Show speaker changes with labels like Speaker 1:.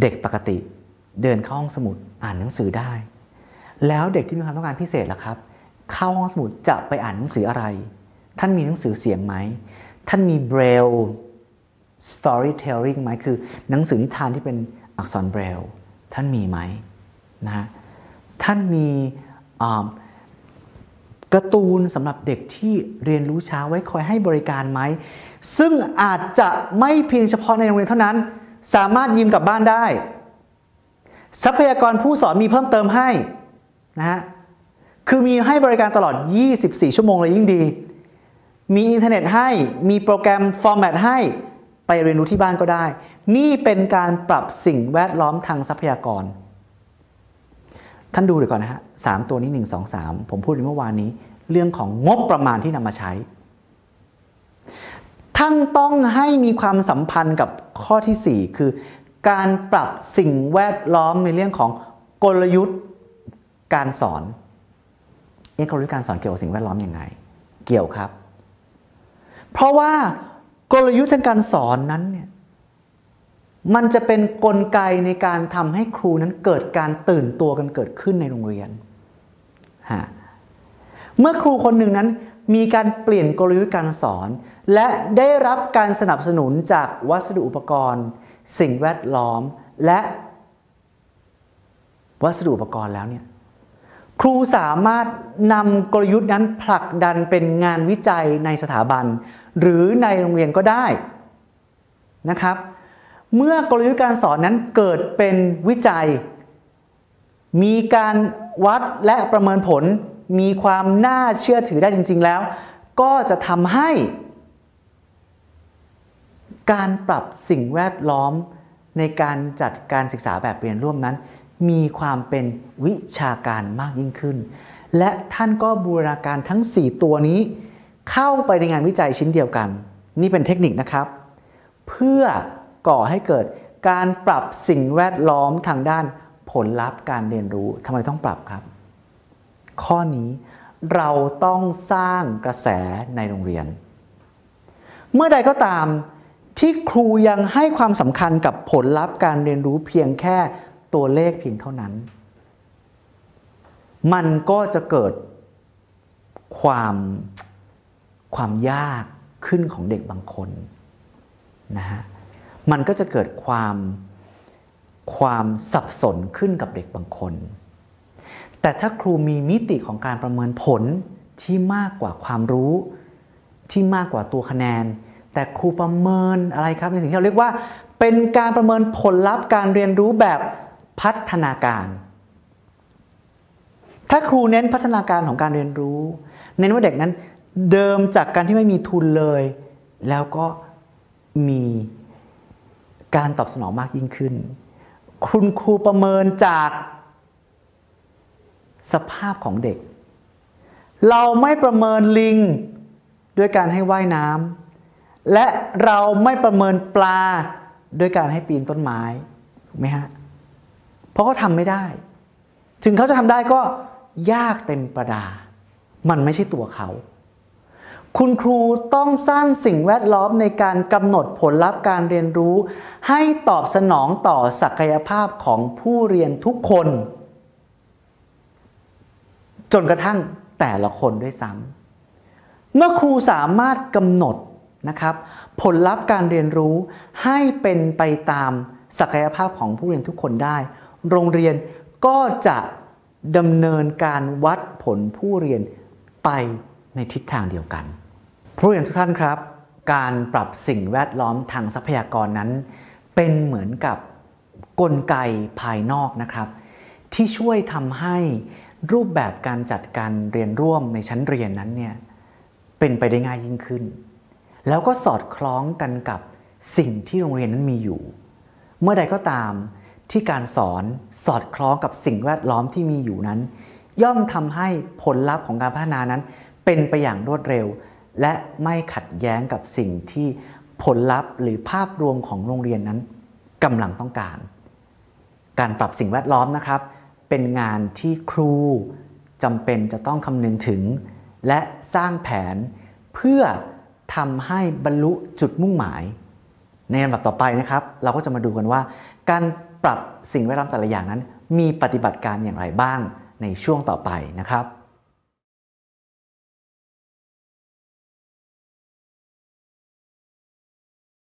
Speaker 1: เด็กปกติเดินเข้าห้องสมุดอ่านหนังสือได้ แล้วเด็กที่มีความต้องการพิเศษล่ะครับ เข้าห้องสมุดจะไปอ่านหนังสืออะไร ท่านมีหนังสือเสียงไหม ท่านมีเบรล storytelling ไหมคือหนังสือนิทานที่เป็นอักษรเบรล ท่านมีไหมนะฮะท่านมีการ์ตูนสำหรับเด็กที่เรียนรู้ช้าไว้คอยให้บริการไหม ซึ่งอาจจะไม่เพียงเฉพาะในโรงเรียนเท่านั้น สามารถยืมกลับบ้านได้ ทรัพยากรผู้สอนมีเพิ่มเติมให้นะฮะคือมีให้บริการตลอด 24 ชั่วโมงเลยยิ่งดี มีอินเทอร์เน็ตให้ มีโปรแกรมฟอร์แมตให้ ไปเรียนรู้ที่บ้านก็ได้ นี่เป็นการปรับสิ่งแวดล้อมทางทรัพยากร ท่านดูเดี๋ยวก่อนนะฮะสามตัวนี้ 1 2 3 ผมพูดในเมื่อวานนี้ เรื่องของงบประมาณที่นำมาใช้ ท่านต้องให้มีความสัมพันธ์กับข้อที่ 4 คือ การปรับสิ่งแวดล้อมในเรื่องของกลยุทธ์การสอนเอ๊ะกลยุทธ์การสอนเกี่ยวกับสิ่งแวดล้อมอยังไง เกี่ยวครับ เพราะว่ากลยุทธ์ทางการสอนนั้นเนี่ยมันจะเป็นนกลไกในการทำให้ครูนั้นเกิดการตื่นตัวกันเกิดขึ้นในโรงเรียนฮะเมื่อครูคนหนึ่งนั้น มีการเปลี่ยนกลยุทธ์การสอน และได้รับการสนับสนุนจากวัสดุอุปกรณ์ สิ่งแวดล้อม และวัสดุอุปกรณ์แล้วเนี่ยครูสามารถนำกลยุทธ์นั้นผลักดันเป็นงานวิจัยในสถาบัน หรือในโรงเรียนก็ได้นะครับ เมื่อกลยุทธ์การสอนนั้นเกิดเป็นวิจัย มีการวัดและประเมินผล มีความน่าเชื่อถือได้จริง ๆ แล้ว ก็จะทำให้ การปรับสิ่งแวดล้อมในการจัดการศึกษาแบบเรียนร่วมนั้น มีความเป็นวิชาการมากยิ่งขึ้น และท่านก็บูรณาการทั้ง 4 ตัวนี้ เข้าไปในงานวิจัยชิ้นเดียวกัน นี่เป็นเทคนิคนะครับ เพื่อก่อให้เกิดการปรับสิ่งแวดล้อมทางด้านผลลัพธ์การเรียนรู้ทำไมต้องปรับครับ ข้อนี้เราต้องสร้างกระแสในโรงเรียน เมื่อใดก็ตามที่ครูยังให้ความสำคัญกับผลลัพธ์การเรียนรู้เพียงแค่ตัวเลขเพียงเท่านั้น มันก็จะเกิดความความยากขึ้นของเด็กบางคนนะฮะ มันก็จะเกิดความความสับสนขึ้นกับเด็กบางคน แต่ถ้าครูมีมิติของการประเมินผลที่มากกว่าความรู้ ที่มากกว่าตัวคะแนน แต่ครูประเมินอะไรครับในสิ่งที่เราเรียกว่า เป็นการประเมินผลลัพธ์การเรียนรู้แบบพัฒนาการ ถ้าครูเน้นพัฒนาการของการเรียนรู้ เน้นว่าเด็กนั้นเดิมจากการที่ไม่มีทุนเลย แล้วก็มีการตอบสนองมากยิ่งขึ้น คุณครูประเมินจาก สภาพของเด็ก เราไม่ประเมินลิงด้วยการให้ว่ายน้ำและเราไม่ประเมินปลาด้วยการให้ปีนต้นไม้ถูกไหมฮะเพราะเขาทำไม่ได้ ถึงเขาจะทำได้ก็ยากเต็มประดา มันไม่ใช่ตัวเขา คุณครูต้องสร้างสิ่งแวดล้อมในการกำหนดผลลัพธ์การเรียนรู้ ให้ตอบสนองต่อศักยภาพของผู้เรียนทุกคน จนกระทั่งแต่ละคนด้วยซ้ำเมื่อครูสามารถกำหนดนะครับผลลัพธ์การเรียนรู้ให้เป็นไปตามศักยภาพของผู้เรียนทุกคนได้ โรงเรียนก็จะดำเนินการวัดผลผู้เรียนไปในทิศทางเดียวกัน ผู้เรียนทุกท่านครับ การปรับสิ่งแวดล้อมทางทรัพยากรนั้น เป็นเหมือนกับกลไกภายนอกนะครับ ที่ช่วยทำให้ รูปแบบการจัดการเรียนร่วมในชั้นเรียนนั้นเนี่ยเป็นไปได้ง่ายยิ่งขึ้น แล้วก็สอดคล้องกันกับสิ่งที่โรงเรียนนั้นมีอยู่ เมื่อใดก็ตามที่การสอนสอดคล้องกับสิ่งแวดล้อมที่มีอยู่นั้น ย่อมทำให้ผลลัพธ์ของการพัฒนานั้น เป็นไปอย่างรวดเร็ว และไม่ขัดแย้งกับสิ่งที่ผลลัพธ์หรือภาพรวมของโรงเรียนนั้นกำลังต้องการ การปรับสิ่งแวดล้อมนะครับ เป็นงานที่ครูจำเป็นจะต้องคำนึงถึง และสร้างแผนเพื่อทำให้บรรลุจุดมุ่งหมาย ในลำดับต่อไปนะครับ เราก็จะมาดูกันว่า การปรับสิ่งแวดล้อมแต่ละอย่างนั้น มีปฏิบัติการอย่างไรบ้างในช่วงต่อไปนะครับ